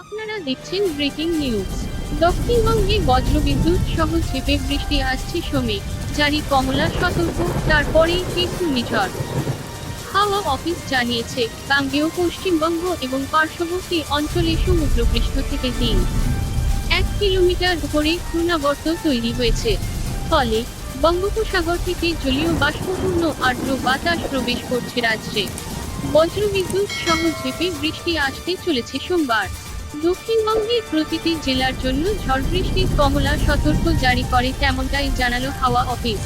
আপনারা দেখছেন breaking news. দক্ষিণবঙ্গে বজ্রবিদ্যুৎ সহ চেপে বৃষ্টি আসছে সমে। জারি কমলা সতর্ক কি ঘূর্ণিঝড় হাওয়া অফিস জানিয়েছে, গাঙ্গেয় পশ্চিমবঙ্গ এবং পার্শ্ববর্তী অঞ্চলে সমুদ্রপৃষ্ঠ থেকে তিন। এক কিলোমিটার উপরে ঘূর্ণাবর্ত তৈরি হয়েছে। ফলে বঙ্গোপসাগর থেকে জলীয় বাষ্পপূর্ণ আর্দ্র বাতাস প্রবেশ করছে রাজ্যে। বজ্রবিদ্যুৎ সহ ঝেপে বৃষ্টি আসতে চলেছে সোমবার। দক্ষিণবঙ্গের প্রতিটি জেলার জন্য ঝড় বৃষ্টির কমলা সতর্ক জারি করে তেমনটাই জানালো হাওয়া অফিস।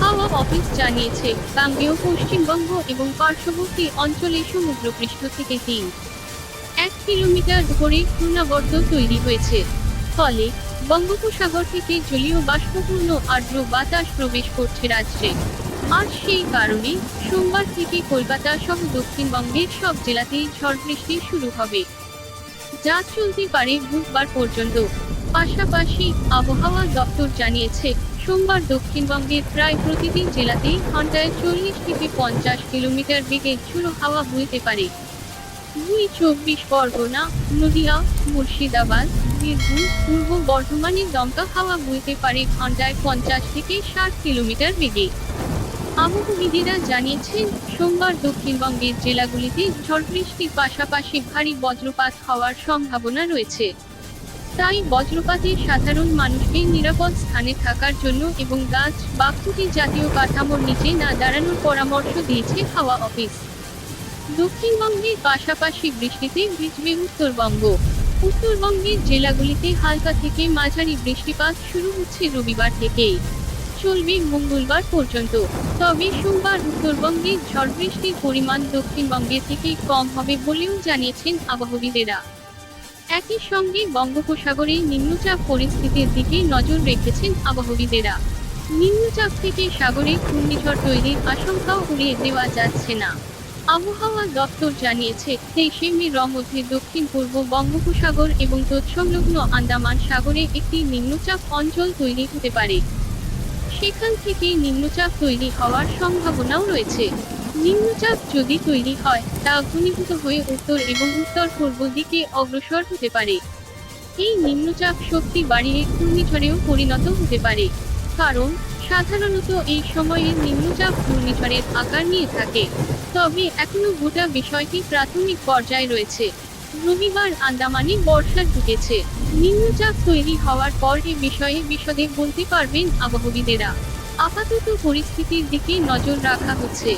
হাওয়া অফিস জানিয়েছে গাঙ্গেয় পশ্চিমবঙ্গ এবং পার্শ্ববর্তী অঞ্চলে সমুদ্রপৃষ্ঠ থেকে তিন। এক কিলোমিটার ধরে ঘূর্ণাবর্ত তৈরি হয়েছে। ফলে বঙ্গোপসাগর থেকে জলীয় বাষ্পপূর্ণ আর্দ্র বাতাস প্রবেশ করছে রাজ্যে। আর সেই কারণে সোমবার থেকে কলকাতা সহ দক্ষিণবঙ্গের সব জেলাতেই ঝড় বৃষ্টি শুরু হবে। যা চলতে পারে বুধবার পর্যন্ত। পাশাপাশি আবহাওয়া দপ্তর জানিয়েছে, সোমবার দক্ষিণবঙ্গের প্রায় প্রতিটি জেলাতেই ঘন্টায় চল্লিশ থেকে পঞ্চাশ কিলোমিটার বেগে ঝুড়ো হাওয়া বইতে পারে। দুই চব্বিশ পরগনা, নদিয়া, মুর্শিদাবাদ, বীরভূম, পূর্ব বর্ধমানে দমকা হাওয়া বইতে পারে ঘন্টায় পঞ্চাশ থেকে ষাট কিলোমিটার বেগে। আবহবিদেরা জানিয়েছেন, সোমবার দক্ষিণবঙ্গের জেলাগুলিতে ঝড় বৃষ্টির পাশাপাশি ভারী বজ্রপাত হওয়ার সম্ভাবনা রয়েছে। তাই বজ্রপাতে সাধারণ মানুষকে নিরাপদ স্থানে থাকার জন্য এবং গাছ বা খুঁটি জাতীয় কাঠামোর নিচে না দাঁড়ানোর পরামর্শ দিয়েছে হাওয়া অফিস। দক্ষিণবঙ্গের পাশাপাশি বৃষ্টিতে ভিজবে উত্তরবঙ্গ। উত্তরবঙ্গের জেলাগুলিতে হালকা থেকে মাঝারি বৃষ্টিপাত শুরু হচ্ছে রবিবার থেকেই। চলবে মঙ্গলবার পর্যন্ত। তবে সোমবার উত্তরবঙ্গে ঝড় বৃষ্টির পরিমাণ দক্ষিণবঙ্গের থেকে কম হবে বলেও জানিয়েছেন আবহবিদেরা একই সঙ্গে বঙ্গোপসাগরে নিম্নচাপ পরিস্থিতির দিকে নজর রেখেছেন আবহবিদেরা নিম্নচাপ থেকে সাগরে ঘূর্ণিঝড় তৈরির আশঙ্কাও উড়িয়ে দেওয়া যাচ্ছে না। আবহাওয়া দপ্তর জানিয়েছে তেইশে মে র মধ্যে দক্ষিণ পূর্ব বঙ্গোপসাগর এবং তৎসংলগ্ন আন্দামান সাগরে একটি নিম্নচাপ অঞ্চল তৈরি হতে পারে। সেখান থেকে নিম্নচাপ তৈরি হওয়ার সম্ভাবনাও রয়েছে। নিম্নচাপ যদি তৈরি হয়, তা ঘনীভূত হয়ে উত্তর এবং উত্তর পূর্ব দিকে অগ্রসর হতে পারে। এই নিম্নচাপ শক্তি বাড়িয়ে ঘূর্ণিঝড়েও পরিণত হতে পারে। কারণ, সাধারণত এই সময়ে নিম্নচাপ ঘূর্ণিঝড়ের আকার নিয়ে থাকে। তবে এখনও গোটা বিষয়টি প্রাথমিক পর্যায়ে রয়েছে। রবিবার আন্দামানে বর্ষা ঢুকেছে নিম্নচাপ তৈরি হওয়ার পর এ বিষয়ে বিশদে বলতে পারবেন আবহবিদেরা আপাতত পরিস্থিতির দিকে নজর রাখা হচ্ছে।